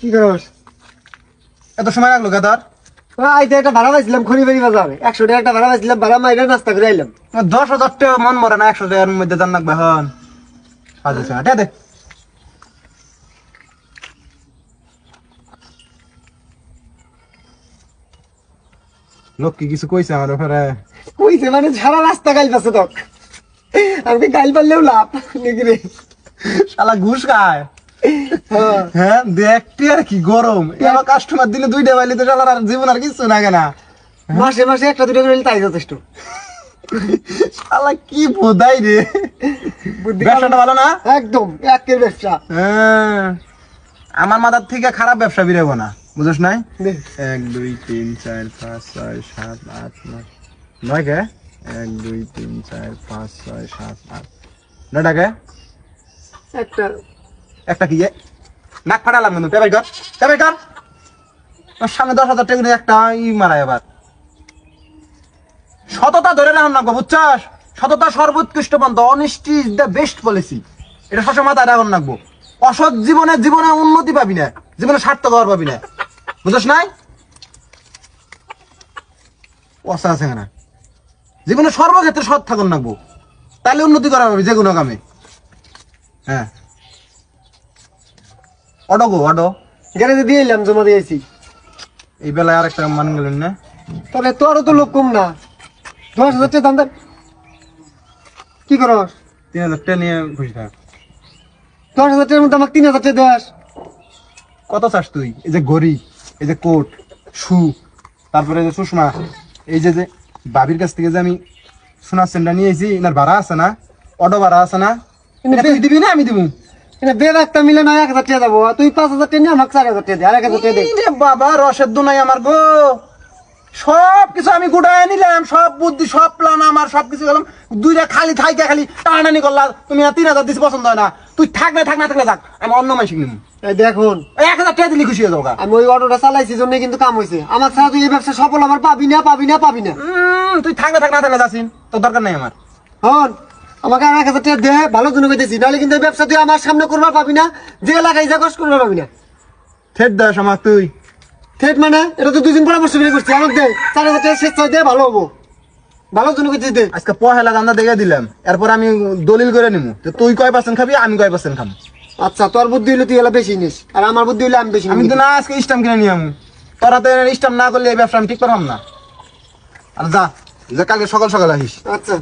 কি করস? এত সময় লাগল গাদার? একটা ভাড়া পাইছিলাম খড়িবাড়ি বাজারে। একশো টাকা একটা ভাড়া পাইছিলাম ভাড়া মাইরে নাস্তা করে আইলাম। দশ হাজার টাকা মন মরে না একশো টাকার মধ্যে জান লাগবে হন হাজার টাকা দে দে। লোক কি কিছু কইছে আমার ব্যাপারে কইছে মানে সারা রাস্তা গাইল পাচ্ছে তক। আমি গাইল পারলেও লাভ নাকি রে। শালা ঘুষ খায়। হ্যাঁ। হ্যাঁ দেখতে আর কি গরম। এবার কাস্টমার দিনে দুইটা বাইলে তো আর জীবন আর কিছু না। কেনা মাসে মাসে একটা দুটো করে তাই যথেষ্ট। শালা কি বোধাই রে। ব্যবসাটা ভালো না? একদম একের ব্যবসা। হ্যাঁ। আমার মাথার থেকে খারাপ ব্যবসা বেরোবো না বুঝছ নাই? এক দুই তিন চার পাঁচ ছয় সাত আট নয়। নয় কে? এক দুই তিন চার পাঁচ ছয় সাত আট। নয়টা কে? একটা। একটা কি নাক ফাটালাম কিন্তু পেপাই কর পেপাই কর ওর সামনে দশ হাজার টাকা একটা ই মারায় আবার সততা ধরে রাখুন না বুঝছাস? সততা সর্বোৎকৃষ্ট Pant honesty is the best policy এটা সবসময় মাথায় রাখুন রাখব অসৎ জীবনে জীবনে উন্নতি পাবি না, জীবনে সার্থক হওয়ার পাবি না। বুঝছ নাই? অসা আছে না। জীবনে সর্বক্ষেত্রে সৎ থাকুন রাখব তাহলে উন্নতি করা পাবি যে কোনো কামে। হ্যাঁ। Auto go auto. গ্যারেজে দিয়ে এলাম জমা দিয়েছি। এই বেলায় আর একটা মান গেলেন না? তবে তোরও তো লোক কম না। দশ হাজার টাকা দাম কি করস? তিন হাজার টাকা নিয়ে খুশি থাক। দশ হাজার টাকার মধ্যে আমাকে তিন হাজার টাকা দেস কত চাস তুই? এই যে ঘড়ি এই যে কোট শু তারপরে যে সুষমা এই যে যে বাবির কাছ থেকে যে আমি সোনার সেন্টার নিয়ে এসেছি এনার ভাড়া আছে না? অটো ভাড়া আছে না? দিবি না আমি দিব? মিলে নয় এক হাজার টাকা দেবো। তুই পাঁচ হাজার টাকা নিয়ে আমাকে চার হাজার টাকা দে আর এক হাজার টাকা দে। বাবা রসের দুনাই আমার গো। সব কিছু আমি গুটায় নিলাম সব বুদ্ধি সব প্ল্যান আমার সব কিছু দুইটা খালি থাইকা খালি টানানি করলা তুমি তিন হাজার পছন্দ হয় না। তুই থাক না থাকলে থাক আমি অন্য দেখুন। এক হাজার টাকা দিলি খুশি হয়ে যাব আমি ওই অটোটা চালাইছি জন্য কিন্তু কাম হয়েছে আমার ছাড়া তুই এই ব্যবসা সফল আমার পাবি না পাবি না পাবি না। তুই থাকলে থাক না থাকলে যাচ্ছিস তোর দরকার নাই আমার। হন। আমাকে আর এক হাজার টাকা দে ভালো জন্য কইতেছি। নাহলে কিন্তু ব্যবসা তুই আমার সামনে করবার পাবি না যে এলাকায় যা কষ্ট করবার পাবি না। থেট দাস আমার তুই। থেট মানে? এটা তো দুদিন পরামর্শ করে করছি। আমার দে চার হাজার টাকা শেষ দে ভালো হব। ভালো জন্য কইতেছি দে। আজকে পহেলা দান্দা দেখে দিলাম। এরপর আমি দলিল করে নিবো তো তুই কয় পার্সেন্ট খাবি আমি কয় পার্সেন্ট খাব আচ্ছা তোর বুদ্ধি হলে তুই এলা বেশি নিস। আর আমার বুদ্ধি হলে আমি বেশি আমি। তো না আজকে স্টাম্প কিনে নিয়ে আমু। তোরা তো স্টাম্প না করলে এই ব্যবসা আমি ঠিক করলাম না। আর যা যা কালকে সকাল সকাল আসিস। আচ্ছা।